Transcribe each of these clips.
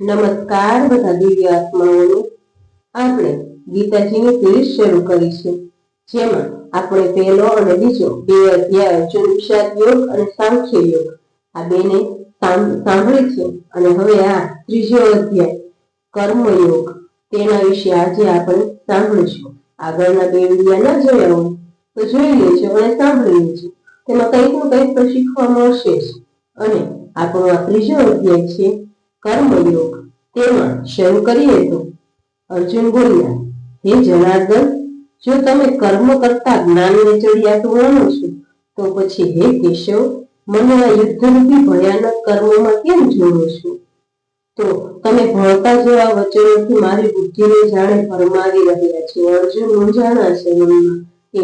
નમસ્કાર, બધા દિવ્ય આત્માઓને. આપણે ગીતાજીની સિરીઝ શરૂ કરી છે, જેમાં આપણે પહેલો અને બીજો બે અધ્યાય અર્જુન યોગ અને સાંખ્ય યોગ. આ બેને સાંભળી છે અને હવે આ ત્રીજો અધ્યાય, કર્મયોગ. તેના વિશે આજે આપણે સાંભળીશું. આગળના બે વિડિયા ન જોયા હોય તો જોઈ લેજો અને સાંભળી લેજો. તેમાં કંઈકનું કંઈક તો શીખવા મળશે જ. અને આપણો આ ત્રીજો અધ્યાય છે કર્મયોગ તેમાં શરૂ કરીએ તો અર્જુન બોલ્યા, હે જનાર્દન, જો તમે કર્મ કરતા જ્ઞાનને ચડિયાતું માનો છો. તો પછી હે કેશવ, મને આ યુદ્ધરૂપી ભયાનક કર્મોમાં કેમ જોડો છો? તો તમે ભણતા જેવા વચનોથી મારી બુદ્ધિને જાણે ફરમાવી રહ્યા છો. અર્જુન મૂંઝાણા છે મનમાં કે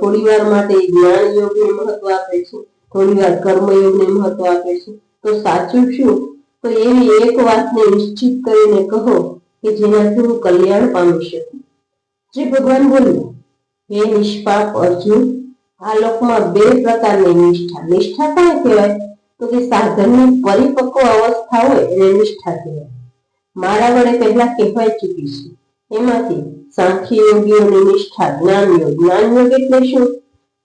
થોડી વાર માટે જ્ઞાન યોગને મહત્વ આપે છે થોડી વાર કર્મયોગને મહત્વ આપે છે. તો સાચું શું? તો એવી એક વાતને નિશ્ચિત કરીને કહો કે જેનાથી હું કલ્યાણ પામી શકું. શ્રી ભગવાન બોલ્યા, હે નિષ્પાપ અર્જુન, આ લોકમાં બે પ્રકારની નિષ્ઠા. નિષ્ઠા કોને કહેવાય? તો કે સાધનની પરિપક્વ અવસ્થા હોય એને નિષ્ઠા કહેવાય. મારા વડે પહેલા કહેવાય ચૂકી છે. એમાંથી સાંખ્ય યોગીઓની નિષ્ઠા જ્ઞાન યોગ જ્ઞાન યોગ એટલે શું?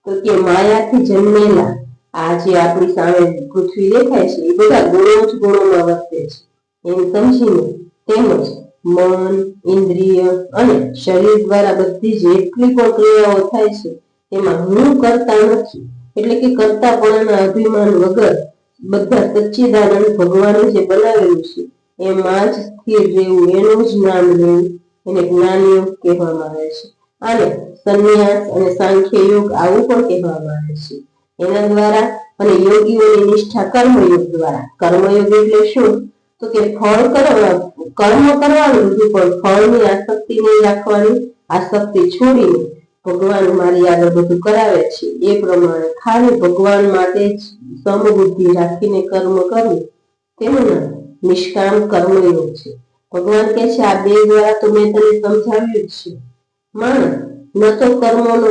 તો કે માયાથી જન્મેલા આ જે આપણી સામે પૃથ્વી દેખાય છે, એ બધા ગુણો જ ગુણોમાં વર્તે છે. એમ સમજીને તેમજ મન, ઇન્દ્રિય અને શરીર દ્વારા બધી જેટલી પણ ક્રિયાઓ થાય છે એમાં હું કરતા નથી. એટલે કે કરતાપણાના અભિમાન વગર બધા સચ્ચિદાનંદ ભગવાને જે બનાવેલું છે, એમાં જ સ્થિર રહેવું, એનું જ નામ લેવું એને જ્ઞાન યોગ કહેવામાં આવે છે. અને સંન્યાસ અને સાંખ્ય યોગ આવું પણ કહેવામાં આવે છે. એના દ્વારા અને યોગીઓની નિષ્ઠા કર્મયોગ દ્વારા. કર્મયોગ એટલે શું? તો કે ફળ કરવા, કર્મ કરવાનું બધું પણ ફળની આસક્તિ નહીં રાખવાની, આસક્તિ છોડીને ભગવાન મારી આગળ બધું કરાવે છે. એ પ્રમાણે ખાલી ભગવાન માટે જ સમબુદ્ધિ રાખીને કર્મ કરવું તેનું નિષ્કામ કર્મયોગ છે. ભગવાન કહે છે, આ બે દ્વારા તો મેં તને સમજાવ્યું જ છે. માણસ, ન તો કર્મોનો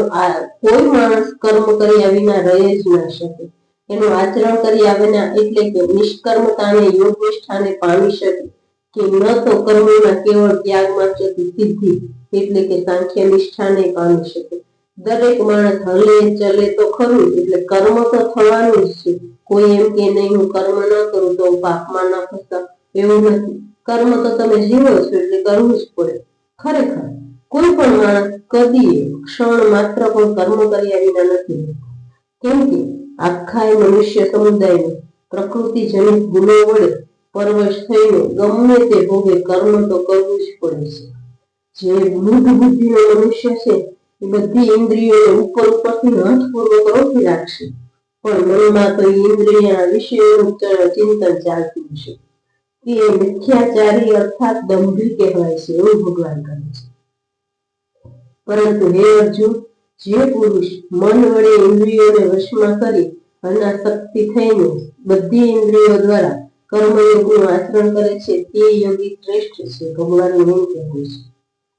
કોઈ માણસ કર્મ કર્યા વિના રહે જ ના શકે. એનું આચરણ કર્યા વિના એટલે કે નિષ્કર્મતાને યોગ નિષ્ઠાને પામી શકે કે ન તો કર્મોના કેવળ ત્યાગમાં થતી સિદ્ધિ એટલે કે સાંખ્ય નિષ્ઠાને પામી શકે. દરેક માણસ હલે ચલે તો ખરું, એટલે કર્મ તો થવાનું જ છે. કોઈ એમ કે નહીં, હું કર્મ ન કરું તો પાપમાં ન ફસા એવું નથી. કર્મ તો તમે જીવો છો એટલે કરવું જ પડે. ખરેખર કોઈ પણ માણસ કદી ક્ષણ માત્ર પણ કર્મ કર્યા વિના નથી કેમ કે આખા મનુષ્ય સમુદાયને પ્રકૃતિ જનિત ગુનો વડે પરવશ થઈને ગમે તે ભોગે કર્મ તો કરવું જ પડે છે. જે મૃદ બુદ્ધિનો મનુષ્ય છે, એ બધી ઇન્દ્રિયોને ઉપર ઉપરથી હંસપૂર્વક રોકી રાખશે. પણ મનમાં તો ઇન્દ્રિય વિષયોનું ચિંતન ચાલતું છે તે મિથ્યાચારી અર્થાત દંભી કહેવાય છે એવું ભગવાન કહે છે. પરંતુ હે અર્જુન, જે પુરુષ મન વડે ઇન્દ્રિયોને વશમાં કરી અનાસક્તિ થઈને બધી ઇન્દ્રિયો દ્વારા કર્મયોગનું આચરણ કરે છે, તે યોગી શ્રેષ્ઠ છે, ભગવાનનું એમ કહેવું છે.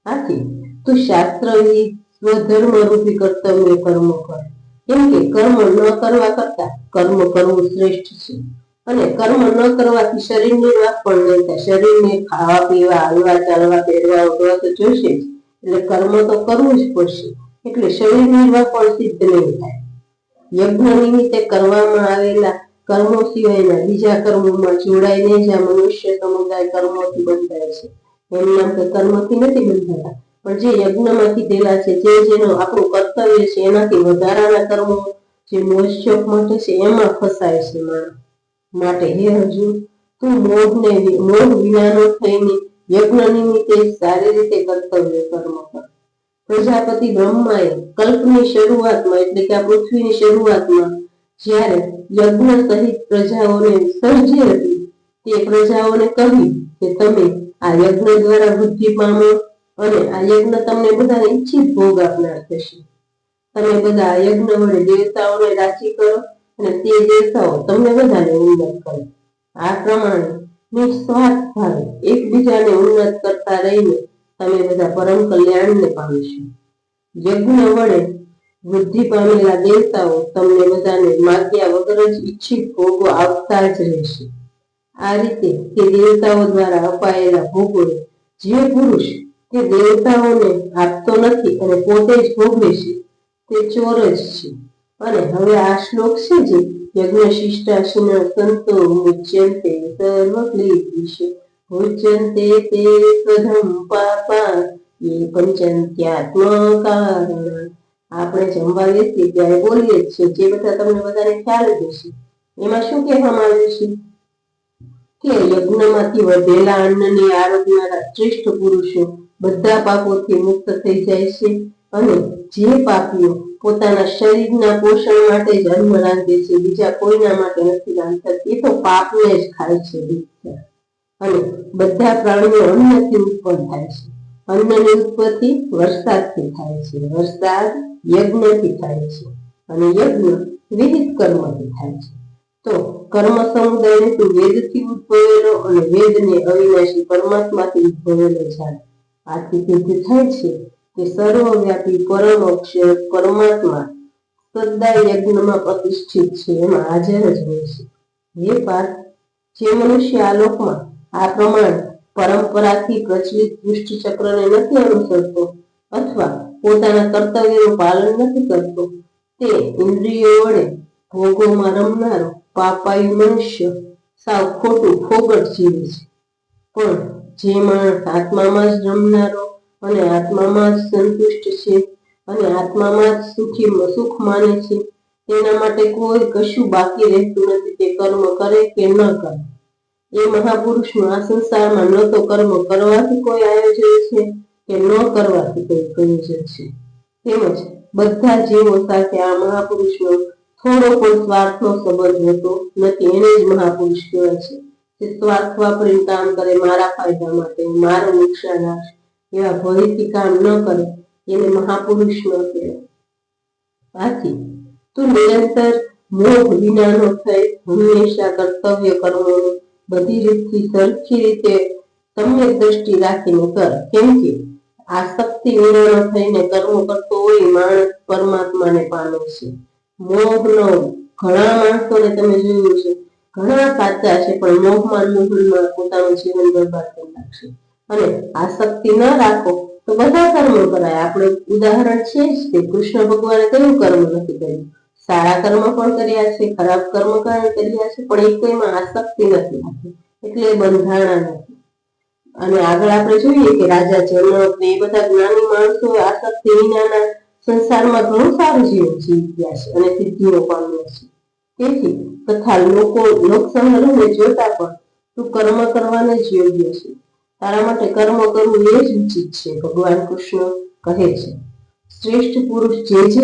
આથી તું શાસ્ત્રની સ્વધર્મ રૂપી કર્તવ્ય કર્મ કર. કેમ કે કર્મ ન કરવા કરતા કર્મ કરવું શ્રેષ્ઠ છે. અને કર્મ ન કરવાથી શરીરની વાત પણ થાય શરીરને ખાવા પીવા હાલવા ચાલવા પહેરવા ઉઠવા તો જોશે જ. એટલે કર્મ તો કરવું જ પડશે. એટલે શરીર નિર્વાહ પણ સિદ્ધ નહીં થાય. યજ્ઞ નિમિત્તે કરવામાં આવેલા કર્મો સિવાયના બીજા કર્મોમાં જોડાઈને જ મનુષ્ય સમુદાય કર્મોથી બંધાય છે. એમના તો કર્મથી નથી બંધાતા. પણ જે યજ્ઞમાંથી દેલા છે, જે જેનો આપણું કર્તવ્ય છે, એનાથી વધારાના કર્મો જે મોજશોખ માટે છે, એમાં ફસાય છે માણસ. માટે હે અર્જુન તું મોહને ને મોહ વિનાનો થઈને યજ્ઞ નિમિત્તે સારી રીતે કર્તવ્ય કર્મ કર પ્રજાપતિ બ્રહ્માએ કલ્પની શરૂઆતમાં, એટલે કે આ પૃથ્વીની શરૂઆતમાં, જ્યારે યજ્ઞ સહિત પ્રજાઓને સર્જી હતી, તે પ્રજાઓને કહ્યું કે તમે આ યજ્ઞ દ્વારા વૃદ્ધિ પામો અને આ યજ્ઞ તમને બધાને ઈચ્છિત ભોગ આપનાર થશે. તમે બધા આ યજ્ઞ વડે દેવતાઓને રાજી કરો અને તે દેવતાઓ તમને બધાને ઉન્નત કરો. આ પ્રમાણે નિસ્વાર્થ ભાવે. એકબીજાને ઉન્નત કરતા રહીને તમે બધા પરમ કલ્યાણને પામશો યજ્ઞ વડે વૃદ્ધિ પામેલા દેવતાઓ તમને બધાને માગ્યા વગર જ ઈચ્છિત ભોગો આપતા જ રહેશે. આ રીતે તે દેવતાઓ દ્વારા અપાયેલા ભોગોને જે પુરુષ તે દેવતાઓને આપતો નથી અને પોતે જ ભોગવે છે તે ચોર જ છે. અને હવે આ શ્લોક છે જે યજ્ઞ શિષ્ટાશિન સંતો મુચ્યંતે સર્વ ક્લેશ મુચ્યંતે તે સ્વધમ પાપા, એ પંચંત્યાત્મ કારણ આપણે જમવા બેસીએ ત્યારે બોલીએ જ છીએ, જે બધા તમને બધાને ખ્યાલ જ એમાં શું કહેવામાં આવ્યું છે? કે યજ્ઞમાંથી વધેલા અન્નને આરોગનારા શ્રેષ્ઠ પુરુષો બધા પાપોથી મુક્ત થઈ જાય છે અને જે પાપીઓ પોતાના શરીરના પોષણ માટે જ અન્ન રાંધે છે, બીજા કોઈના માટે નથી રાંધતા એ તો પાપને જ ખાય છે અને બધા પ્રાણીઓ અન્નથી ઉત્પન્ન થાય છે. અન્નની ઉત્પત્તિ વરસાદથી થાય છે. વરસાદ યજ્ઞથી થાય છે. અને યજ્ઞ વિહિત કર્મથી થાય છે. તો કર્મ સમુદાય તું વેદથી ઉદ્ભવેલો અને વેદને અવિનાશી પરમાત્માથી ઉદ્ભવેલો જાણ આથી સિદ્ધ થાય છે કે સર્વવ્યાપી પરમ અક્ષર પરમાત્મા સદા યજ્ઞમાં પ્રતિષ્ઠિત છે, એમાં હાજર જ હોય છે. હે પાર્થ જે મનુષ્ય આ લોકમાં આ પ્રમાણે પરંપરાથી પ્રચલિત દુષ્ટ ચક્રને નથી અનુસરતો અથવા પોતાના કર્તવ્યનું પાલન નથી કરતો, તે ઇન્દ્રિયો વડે ભોગોમાં રમનારો પાપાયુ મનુષ્ય સાવ ખોટું ફોગટ જીવે છે. પણ જે માણસ આત્મામાં જ રમનારો અને આત્મામાં જ સંતુષ્ટ છે અને આત્મામાં જ સુખી સુખ માને છે. તેના માટે કોઈ કશું બાકી રહેતું નથી. તે કર્મ કરે કે ન કરે. એ મહાપુરુષનું આ સંસારમાં ન તો કર્મ કરવાથી કોઈ આયોજન છે કે ન કરવાથી કોઈ પ્રયોજન છે. તેમજ બધા જીવો સાથે આ મહાપુરુષનો થોડો પણ સ્વાર્થનો સંબંધ હોતો નથી. એને જ મહાપુરુષ કહેવાય છે. તે સ્વાર્થ વાપરીને કામ કરે મારા ફાયદા માટે, મારું નુકસાન આવશે એવા ભયથી કામ ન કરે, એને મહાપુરુષ ન કહેવાય. આથી તું નિરંતર મોહ વિનાનો થઈ હંમેશા કર્તવ્ય કર્મોનું બધી રીતથી સરખી રીતે સમ્યક દ્રષ્ટિ રાખીને કર. કેમ કે આસક્તિ વિનાનો થઈને કર્મ કરતો હોય માણસ પરમાત્માને પામે છે. મોહનો ઘણા માણસોને તમે જોયું છે ઘણા સાચા છે, પણ મોહમાં મોહનમાં પોતાનું જીવન બરબાદ કરી નાખશે અને આસક્તિ ન રાખો તો બધા કર્મો કરાય. આપણે ઉદાહરણ છે જ કે કૃષ્ણ ભગવાને કયું કર્મ નથી કર્યું? સારા કર્મ પણ કર્યા છે, ખરાબ કર્મ કર્યા છે, પણ એક આસક્તિ નથી એટલે બંધાણા નથી. અને આગળ આપણે જોઈએ કે રાજા જનક ને એ બધા જ્ઞાની માણસો આસક્તિ વિનાના સંસારમાં ઘણું સારું જીવન જીવી ગયા છે અને સિદ્ધિઓ પામ્યા છે. તેથી તથા લોકો લોકસંગ્રહને જોતા પણ તું કર્મ કરવાને જ યોગ્ય છે. તારા માટે કર્મ કરવું એ જ ઉચિત છે, ભગવાન કૃષ્ણ કહે છે. શ્રેષ્ઠ પુરુષ જે જે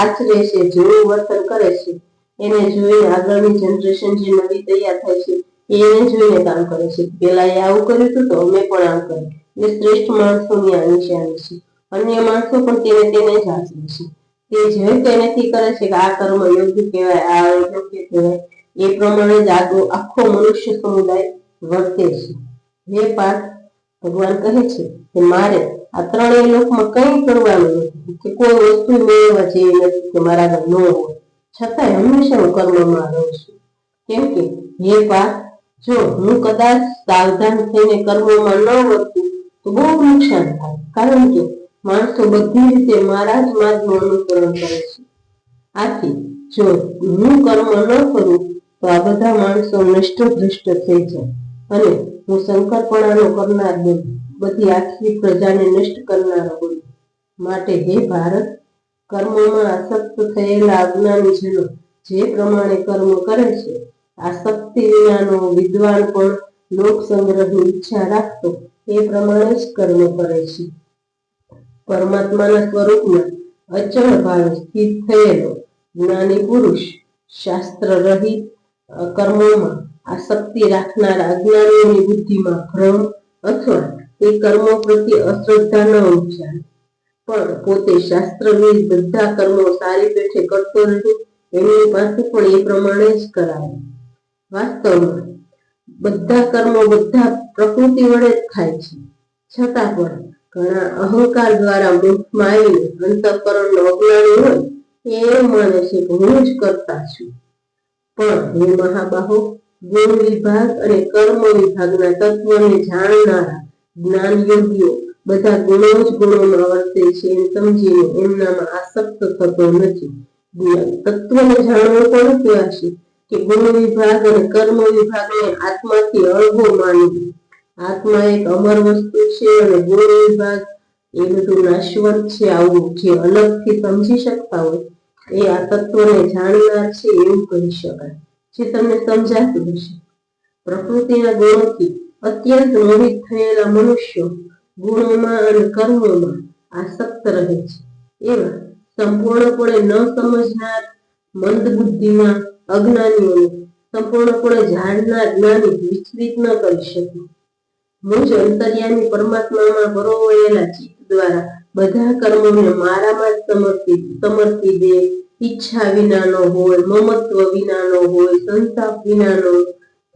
આચરે છે જેવું વર્તન કરે છે, એને જોઈને આગળની જનરેશન જે નવી તૈયાર થાય છે એને જોઈને કામ કરે છે. પેલા એ આવું કર્યું હતું તો અમે પણ આમ કર્યું. એટલે શ્રેષ્ઠ માણસોની આ નિશાની છે. અન્ય માણસો પણ તેને તેને જ આચરે છે. તે જે તેનેથી કરે છે કે આ કર્મ યોગ્ય કહેવાય, આ યોગ્ય કહેવાય, એ પ્રમાણે જ આગો આખો મનુષ્ય સમુદાય વર્તે છે. હે પાઠ ભગવાન કહે છે કે મારે આ ત્રણેય લોકમાં કંઈ કરવાનું નથી, કે કોઈ વસ્તુ મેળવવા જેવી નથી કે મારા આગળ ન હોય. છતાંય હંમેશા હું કર્મમાં રહું છું. કેમ કે હે પાઠ જો હું કદાચ સાવધાન થઈને કર્મમાં ન વર્તું, તો બહુ નુકસાન થાય. કારણ કે માણસો બધી રીતે મારા જ માર્ગનું અનુસરણ કરે છે. આથી જો હું કર્મ ન કરું, તો આ બધા માણસો નષ્ટ ભ્રષ્ટ થઈ જાય. અને હું શંકરપણાનો કરનાર બનું બધી આખી પ્રજાને નષ્ટ કરનારો બનું માટે હે ભારત, કર્મમાં આસક્ત થયેલા અજ્ઞાની જનો, જે પ્રમાણે કર્મ કરે છે આસક્તિ વિનાનો વિદ્વાન પણ લોક સંગ્રહની ઈચ્છા રાખતો, એ પ્રમાણે જ કર્મ કરે છે. પરમાત્માના સ્વરૂપમાં અચળ ભાવે સ્થિત થયેલો જ્ઞાની પુરુષ શાસ્ત્ર રહિત કર્મોમાં આસક્તિ રાખનારા અજ્ઞાનીઓની બુદ્ધિમાં ભ્રમ અથવા એ કર્મો પ્રત્યે અશ્રદ્ધા ન ઉપજાય. પણ પોતે શાસ્ત્રવિદ, બધા કર્મો સારી પેઠે કરતો રહે એની પાસે પણ એ પ્રમાણે જ કરાય વાસ્તવમાં, બધા કર્મો બધા પ્રકૃતિ વડે જ થાય છે. છતાં પણ ઘણા અહંકાર દ્વારા મુખમાં આવીને અંતઃકરણનો અજ્ઞાની હોય, એ માને છે કે હું જ કરતા છું. પણ હે મહાબાહો ગુણ વિભાગ અને કર્મ વિભાગના તત્વને જાણનારા જ્ઞાન યોગીઓ બધા ગુણો જ ગુણોમાં વર્તે છે એમ સમજીને એમનામાં આસક્ત થતો નથી. તત્વને જાણવો કોણ કહેવાશે કે ગુણ વિભાગ અને કર્મ વિભાગને આત્માથી અળગો માનવું. આત્મા એક અમર વસ્તુ છે અને ગુણ વિભાગ એ બધું નાશવંત છે આવું જે અલગથી સમજી શકતા હોય. એ આ તત્વને જાણનાર છે એવું કહી શકાય. જે તમને સમજાતું હશે. પ્રકૃતિના ગુણોથી અત્યંત મોહિત થયેલા મનુષ્યો ગુણોમાં અને કર્મોમાં આસક્ત રહે છે. એવા સંપૂર્ણપણે ન સમજનાર મંદ બુદ્ધિના અજ્ઞાનીઓને સંપૂર્ણપણે જાણનાર જ્ઞાની વિચલિત ન કરી શકે. મુજ અંતર્યામી પરમાત્મામાં પરોવાયેલા ચિત્ત દ્વારા બધા કર્મોને મારામાં જ સમર્પિત સમર્પી દે ઈચ્છા વિનાનો હોય, મમત્વ વિનાનો હોય, સંતાપ વિનાનો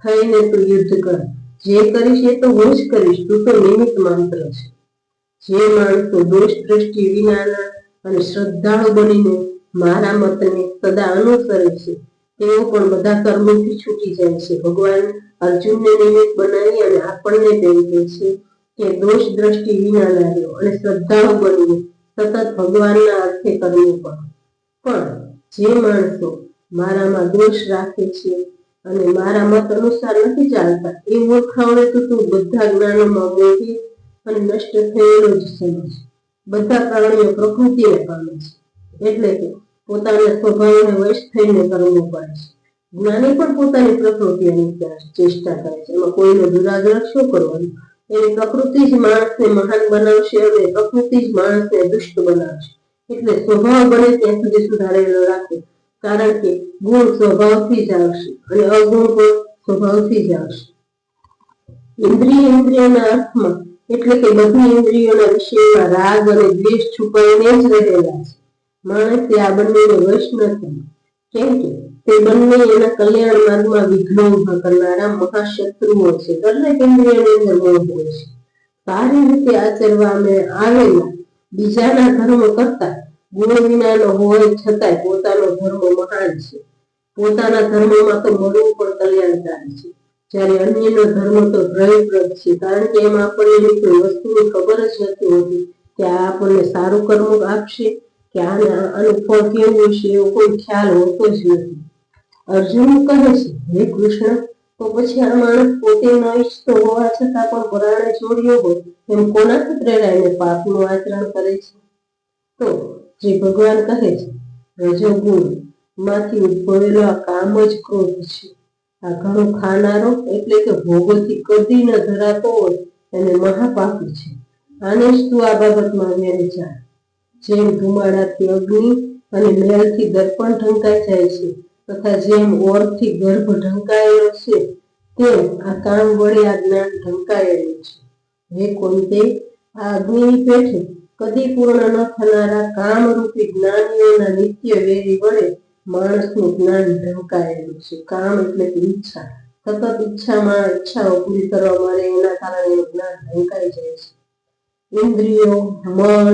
થઈને તું યુદ્ધ કર. જે કરીશ એ તો હું જ કરીશ, તું તો નિમિત્ત માત્ર છે. જે માણસો દોષ દ્રષ્ટિ વિનાના અને શ્રદ્ધાળુ બનીને મારા મતને સદા અનુસરે છે, તેઓ પણ બધા કર્મોથી છૂટી જાય છે. ભગવાન અર્જુનને નિમિત્ત બનાવી અને આપણને કહે છે કે દોષ દ્રષ્ટિ વિનાના રહ્યો અને શ્રદ્ધાળુ બનીને સતત ભગવાનના અર્થે કરવું પણ. પણ જે માણસો મારામાં દોષ રાખે છે અને મારા મત અનુસાર નથી ચાલતા, એ ઓળખાવડે તો તું બધા જ્ઞાનોમાં મોટી અને નષ્ટ થયેલો જ સમજ. બધા પ્રાણીઓ પ્રકૃતિને પામે છે. એટલે કે પોતાના સ્વભાવને વશ થઈને કરવું પડે છે. જ્ઞાની પણ પોતાની પ્રકૃતિની ચેષ્ટા કરે છે. એમાં કોઈનો દુરાગ્રહ શું કરવાનું? એની પ્રકૃતિ જ માણસને મહાન બનાવશે અને પ્રકૃતિ જ માણસને દુષ્ટ બનાવશે. એટલે સ્વભાવ બને ત્યાં સુધી સુધારેલો રાખો. કારણ કે ગુણ સ્વભાવથી જ આવશે અને અગુણ પણ સ્વભાવથી જ આવશે. ઇન્દ્રિય ઇન્દ્રિયોના અર્થમાં એટલે કે બધી ઇન્દ્રિયોના વિષયમાં રાગ અને દ્વેષ છુપાઈને જ રહેલા છે. માણસે આ બંનેને વશ નથી કેમ કે તે બંને એના કલ્યાણ માર્ગમાં વિઘ્ન ઊભા કરનારા મહાશત્રુઓ છે. દરેક ઇન્દ્રિયની અંદર મોહ હોય છે. સારી રીતે આચરવા અમે આવેલા બીજાના ધર્મ કરતા ગુણ વિનાનો હોય છતાંય પોતાનો ધર્મ મહાન છે. પોતાના ધર્મમાં તો મળવું પણ કલ્યાણકારી છે. જ્યારે અન્યનો ધર્મ તો ભયપ્રદ છે, કારણ કે એમાં આપણને એવી કોઈ વસ્તુની ખબર જ નથી હોતી કે આ આપણને સારું કર્મ આપશે, કે આને આનું ફળ કેવું છે એવો કોઈ ખ્યાલ હોતો જ નથી. અર્જુન કહે છે, હે કૃષ્ણ તો પછી આ માણસ પોતે ન ઈચ્છતો હોવા છતાં પણ પરાણે છોડ્યો હોય એમ કોનાથી પ્રેરાઈને પાપનું આચરણ કરે છે? તો જે ભગવાન કહે છે, રજોગુણ, માંથી ઉદ્ભવેલો આ કામ જ ક્રોધ છે. આ ઘણું ખાનારો એટલે કે ભોગોથી કદી ન ધરાતો હોય, એને મહાપાપી છે. આને જ તું આ બાબતમાં વિચાર જેમ ધુમાડાથી અગ્નિ અને મેલથી દર્પણ ઢંકાઈ જાય છે તથા જેમ ઓરથી ગર્ભ ઢંકાયેલો છે, તેમ આ કામ વડે આ જ્ઞાન ઢંકાયેલું છે. હે કોંતે આ અગ્નિની પેઠે કદી પૂર્ણ ન થનારા કામરૂપી જ્ઞાનીઓના નિત્ય વેરી વડે માણસનું જ્ઞાન ઢંકાયેલું છે. કામ એટલે કે ઈચ્છા. સતત ઈચ્છામાં ઈચ્છાઓ પૂરી કરવા માટે એના કારણે જ્ઞાન ઢંકાઈ જાય છે. ઇન્દ્રિયો, મન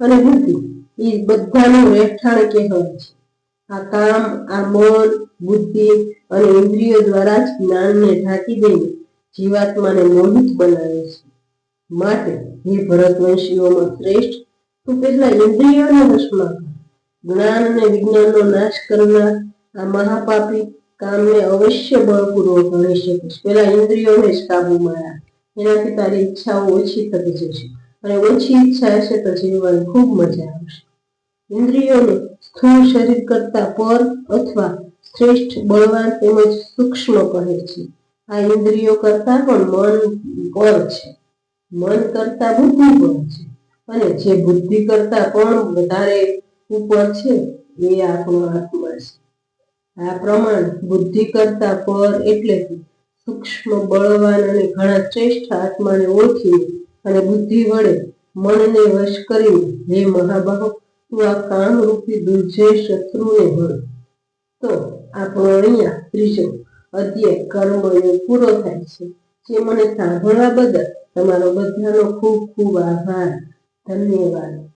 અને બુદ્ધિ એ બધાનું રહેઠાણ કહેવાય છે. આ કામ આ મન બુદ્ધિ અને ઇન્દ્રિયો દ્વારા જ જ્ઞાનને ઢાંકી દઈને જીવાત્માને મોહિત બનાવે છે. માટે હે ભરતવંશીઓમાં શ્રેષ્ઠ, તું પહેલા ઇન્દ્રિયોને વશમાં જ્ઞાન અને વિજ્ઞાનનો નાશ કરનાર આ મહાપાપી કામને અવશ્ય બળપૂર્વક ગણી શકીશ પહેલા ઇન્દ્રિયોને જ કાબુમાં રાખ. એનાથી તારી ઈચ્છાઓ ઓછી થતી જશે અને ઓછી ઈચ્છા હશે તો જીવવાની ખૂબ મજા આવશે. ઇન્દ્રિયોને સ્થૂળ શરીર કરતા પર અથવા શ્રેષ્ઠ બળવાન તેમજ સૂક્ષ્મ કહે છે. આ ઇન્દ્રિયો કરતા પણ મન પર છે. મન કરતા બુદ્ધિ પર છે. અને જે બુદ્ધિ કરતા પણ વધારે ઉપર છે, એ આપણો આત્મા છે. આ પ્રમાણ બુદ્ધિ કરતા પર એટલે કે સૂક્ષ્મ, બળવાન અને ઘણા શ્રેષ્ઠ આત્માને ઓળખીને અને બુદ્ધિ વડે મનને વશ કરીને હે મહાબાહુ આ કામરૂપી દુર્જય શત્રુને હળ તો આપણો અહીંયા ત્રીજો અધ્યાય કર્મયોગ પૂરો થાય છે. જે મને સાંભળવા બદલ તમારો બધાનો ખૂબ ખૂબ આભાર. ધન્યવાદ.